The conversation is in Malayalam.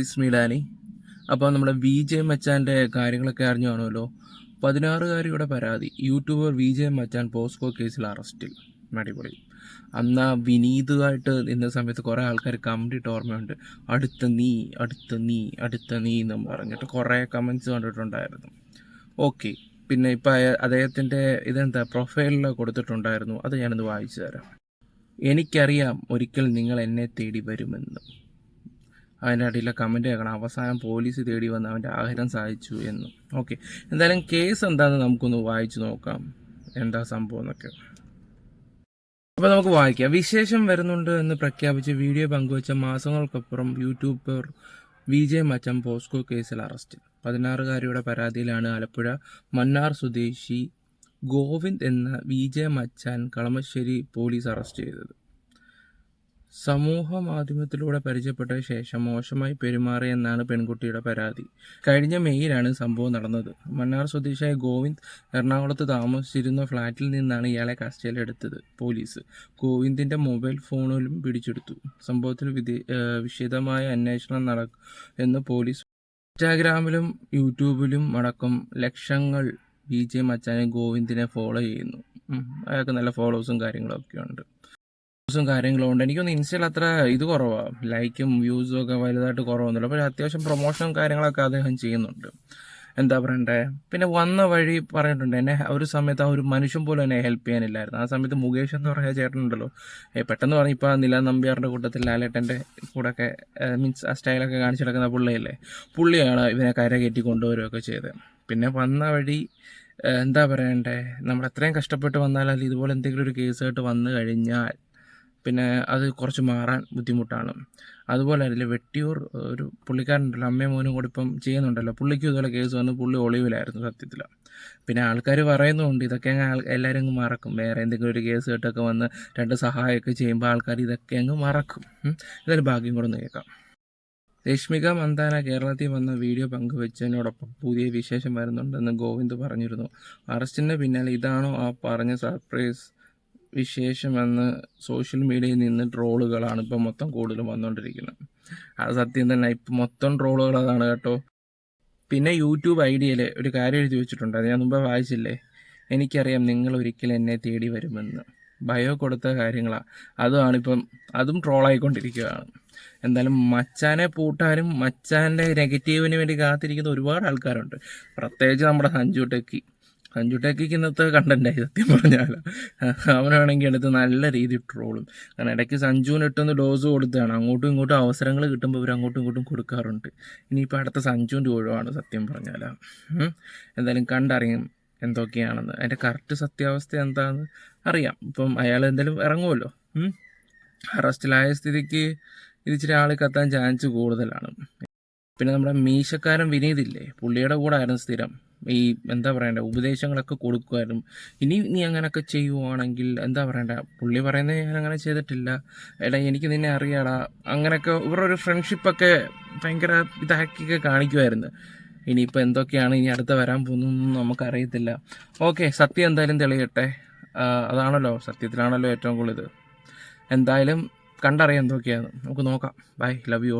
ഇസ്മിലാനി. അപ്പോൾ നമ്മുടെ വി ജെ മച്ചാന്റെ കാര്യങ്ങളൊക്കെ അറിഞ്ഞു കാണുമല്ലോ. പതിനാറുകാരിയുടെ പരാതി. YouTuber V J Machan POCSO കേസിൽ അറസ്റ്റിൽ. അടിപൊളി. അന്ന് ആ വിനീതുമായിട്ട് നിന്ന സമയത്ത് കുറേ ആൾക്കാർ കമന്റ് ഇട്ട് ഓർമ്മയുണ്ട്. അടുത്ത നീ അടുത്ത നീ അടുത്ത നീ എന്നും പറഞ്ഞിട്ട് കുറേ കമന്റ്സ് കണ്ടിട്ടുണ്ടായിരുന്നു. ഓക്കെ. പിന്നെ ഇപ്പോൾ അദ്ദേഹത്തിന്റെ ഇതെന്താ പ്രൊഫൈലിൽ കൊടുത്തിട്ടുണ്ടായിരുന്നു. അത് ഞാനൊന്ന് വായിച്ചു തരാം. എനിക്കറിയാം ഒരിക്കൽ നിങ്ങൾ എന്നെ തേടി വരുമെന്ന്. അതിന്റെ അടിയിലെ കമന്റ് കേൾക്കണം. അവസാനം പോലീസ് തേടി വന്ന് അവന്റെ ആഗ്രഹം സാധിച്ചു എന്ന്. ഓക്കെ എന്തായാലും കേസ് എന്താണെന്ന് നമുക്കൊന്ന് വായിച്ചു നോക്കാം. എന്താ സംഭവം എന്നൊക്കെ. അപ്പോൾ നമുക്ക് വായിക്കാം. വിശേഷം വരുന്നുണ്ട് എന്ന് പ്രഖ്യാപിച്ച് വീഡിയോ പങ്കുവച്ച മാസങ്ങൾക്കപ്പുറം YouTuber V J Machan POCSO കേസിൽ അറസ്റ്റ് പതിനാറുകാരിയുടെ പരാതിയിലാണ് ആലപ്പുഴ മന്നാർ സ്വദേശി ഗോവിന്ദ് എന്ന വി ജെ മച്ചാൻ കളമശ്ശേരി പോലീസ് അറസ്റ്റ് ചെയ്തത്. സമൂഹ മാധ്യമത്തിലൂടെ പരിചയപ്പെട്ട ശേഷം മോശമായി പെരുമാറിയെന്നാണ് പെൺകുട്ടിയുടെ പരാതി. കഴിഞ്ഞ മെയ്യിലാണ് സംഭവം നടന്നത്. മന്നാർ സ്വദേശിയായ ഗോവിന്ദ് എറണാകുളത്ത് താമസിച്ചിരുന്ന ഫ്ളാറ്റിൽ നിന്നാണ് ഇയാളെ കസ്റ്റഡിയിലെടുത്തത് പോലീസ്. ഗോവിന്ദിന്റെ മൊബൈൽ ഫോണിലും പിടിച്ചെടുത്തു. സംഭവത്തിൽ വിശദമായ അന്വേഷണം നടക്കും എന്ന് പോലീസ് ഇൻസ്റ്റാഗ്രാമിലും യൂട്യൂബിലും അടക്കം ലക്ഷങ്ങൾ ബി ജെ മച്ചാനെ ഗോവിന്ദിനെ ഫോളോ ചെയ്യുന്നു. അയാൾക്ക് നല്ല ഫോളോവേഴ്സും കാര്യങ്ങളൊക്കെ ഉണ്ട് വ്യൂസും കാര്യങ്ങളും ഉണ്ട്. എനിക്കൊന്ന് ഇൻസ്റ്റയിൽ അത്ര ഇത് കുറവാണ് ലൈക്കും വ്യൂസും ഒക്കെ വലുതായിട്ട് കുറവൊന്നുമില്ല. പക്ഷേ അത്യാവശ്യം പ്രൊമോഷനും കാര്യങ്ങളൊക്കെ അദ്ദേഹം ചെയ്യുന്നുണ്ട്. എന്താ പറയണ്ടേ? പിന്നെ വന്ന വഴി പറഞ്ഞിട്ടുണ്ട്. എന്നെ ഒരു സമയത്ത് ആ ഒരു മനുഷ്യൻ പോലും എന്നെ ഹെൽപ്പ് ചെയ്യാനില്ലായിരുന്നു. ആ സമയത്ത് മുകേഷ് എന്ന് പറഞ്ഞ ചേട്ടനുണ്ടല്ലോ പെട്ടെന്ന് പറഞ്ഞ ഇപ്പോൾ നില നമ്പ്യാറിന്റെ കൂട്ടത്തിൽ ലാലേട്ടന്റെ ഒക്കെ മീൻസ് ആ സ്റ്റൈലൊക്കെ കാണിച്ചു കിടക്കുന്ന പുള്ളിയല്ലേ? പുള്ളിയാണ് ഇവനെ കര കയറ്റി കൊണ്ടുവരികയൊക്കെ ചെയ്തത്. പിന്നെ വന്ന വഴി എന്താ പറയണ്ടേ? നമ്മൾ അത്രയും കഷ്ടപ്പെട്ട് വന്നാൽ അല്ലെങ്കിൽ ഇതുപോലെ എന്തെങ്കിലും ഒരു കേസായിട്ട് വന്നു കഴിഞ്ഞാൽ പിന്നെ അത് കുറച്ച് മാറാൻ ബുദ്ധിമുട്ടാണ്. അതുപോലെ അതിൽ വെട്ടിയൂർ ഒരു പുള്ളിക്കാരനുണ്ടല്ലോ അമ്മയും മോനും കൂടി ഇപ്പം ചെയ്യുന്നുണ്ടല്ലോ. പുള്ളിക്കും ഇതുപോലെ കേസ് വന്ന് പുള്ളി ഒളിവിലായിരുന്നു സത്യത്തിൽ പിന്നെ ആൾക്കാർ പറയുന്നുണ്ട് ഇതൊക്കെ അങ്ങ് എല്ലാവരും അങ്ങ് മറക്കും. വേറെ എന്തെങ്കിലും ഒരു കേസ് കേട്ടൊക്കെ വന്ന് രണ്ട് സഹായമൊക്കെ ചെയ്യുമ്പോൾ ആൾക്കാർ ഇതൊക്കെ അങ്ങ് മറക്കും. ഇതൊരു ഭാഗ്യം കൂടെ ഒന്ന് കേൾക്കാം. രശ്മിക മന്ദാന കേരളത്തിൽ വന്ന വീഡിയോ പങ്കുവെച്ചതിനോടൊപ്പം പുതിയ വിശേഷം വരുന്നുണ്ടെന്ന് ഗോവിന്ദ് പറഞ്ഞിരുന്നു. അറസ്റ്റിന് പിന്നാലെ ഇതാണോ ആ പറഞ്ഞ സർപ്രൈസ് വിശേഷമെന്ന് സോഷ്യൽ മീഡിയയിൽ നിന്ന് ട്രോളുകളാണ് ഇപ്പം മൊത്തം കൂടുതലും വന്നുകൊണ്ടിരിക്കുന്നത് അത് സത്യം തന്നെ ഇപ്പം മൊത്തം ട്രോളുകൾ അതാണ് കേട്ടോ. പിന്നെ യൂട്യൂബ് ഐഡിയയിൽ ഒരു കാര്യം എഴുതി വെച്ചിട്ടുണ്ട് അത് ഞാൻ മുമ്പേ വായിച്ചില്ലേ? എനിക്കറിയാം നിങ്ങൾ ഒരിക്കലും എന്നെ തേടി വരുമെന്ന്. ബയോ കൊടുത്ത കാര്യങ്ങളാണ് അതുമാണ് ഇപ്പം അതും ട്രോളായിക്കൊണ്ടിരിക്കുകയാണ്. എന്തായാലും മച്ചാനെ പൂട്ടാനും മച്ചാന്റെ നെഗറ്റീവിന് വേണ്ടി കാത്തിരിക്കുന്ന ഒരുപാട് ആൾക്കാരുണ്ട്. പ്രത്യേകിച്ച് നമ്മുടെ സഞ്ജു ടെക്കി. സഞ്ജു ടെക്കിക്ക് ഇന്നത്തെ കണ്ടന്റായി സത്യം പറഞ്ഞാൽ. അവനാണെങ്കിൽ എടുത്ത് നല്ല രീതിയിൽ ട്രോളും. കാരണം ഇടയ്ക്ക് സഞ്ജുവിന് ഇട്ടൊന്ന് ഡോസ് കൊടുത്താണ്. അങ്ങോട്ടും ഇങ്ങോട്ടും അവസരങ്ങൾ കിട്ടുമ്പോൾ ഇവർ അങ്ങോട്ടും ഇങ്ങോട്ടും കൊടുക്കാറുണ്ട്. ഇനിയിപ്പോൾ അടുത്ത സഞ്ജുവിന്റെ ഒഴിവാണ് സത്യം പറഞ്ഞാൽ. എന്തായാലും കണ്ടറിയും എന്തൊക്കെയാണെന്ന്. അതിന്റെ കറക്റ്റ് സത്യാവസ്ഥ എന്താണെന്ന് അറിയാം. ഇപ്പം അയാൾ എന്തായാലും ഇറങ്ങുമല്ലോ. അറസ്റ്റിലായ സ്ഥിതിക്ക് ഇതിച്ചിരി ആൾ കത്താൻ ചാൻസ് കൂടുതലാണ്. പിന്നെ നമ്മുടെ മീശക്കാരൻ വിനീതില്ലേ? പുള്ളിയുടെ കൂടെ ആയിരുന്നു സ്ഥിരം. ഈ എന്താ പറയണ്ട ഉപദേശങ്ങളൊക്കെ കൊടുക്കുമായിരുന്നു ഇനി നീ അങ്ങനെയൊക്കെ ചെയ്യുവാണെങ്കിൽ എന്താ പറയണ്ട പുള്ളി പറയുന്നത് ഞാൻ അങ്ങനെ ചെയ്തിട്ടില്ല. എടാ എനിക്ക് നിന്നെ അറിയാടാ. അങ്ങനെയൊക്കെ ഇവരുടെ ഒരു ഫ്രണ്ട്ഷിപ്പൊക്കെ ഭയങ്കര ഇതാക്കിയൊക്കെ കാണിക്കുമായിരുന്നു ഇനിയിപ്പോൾ എന്തൊക്കെയാണ് ഇനി അടുത്ത വരാൻ പോകുന്നതെന്നൊന്നും നമുക്കറിയത്തില്ല. ഓക്കെ സത്യം എന്തായാലും തെളിയട്ടെ. അതാണല്ലോ സത്യത്തിലാണല്ലോ ഏറ്റവും കൂടുതൽ എന്തായാലും കണ്ടറിയാം എന്തൊക്കെയാണ് നമുക്ക് നോക്കാം. Bye love you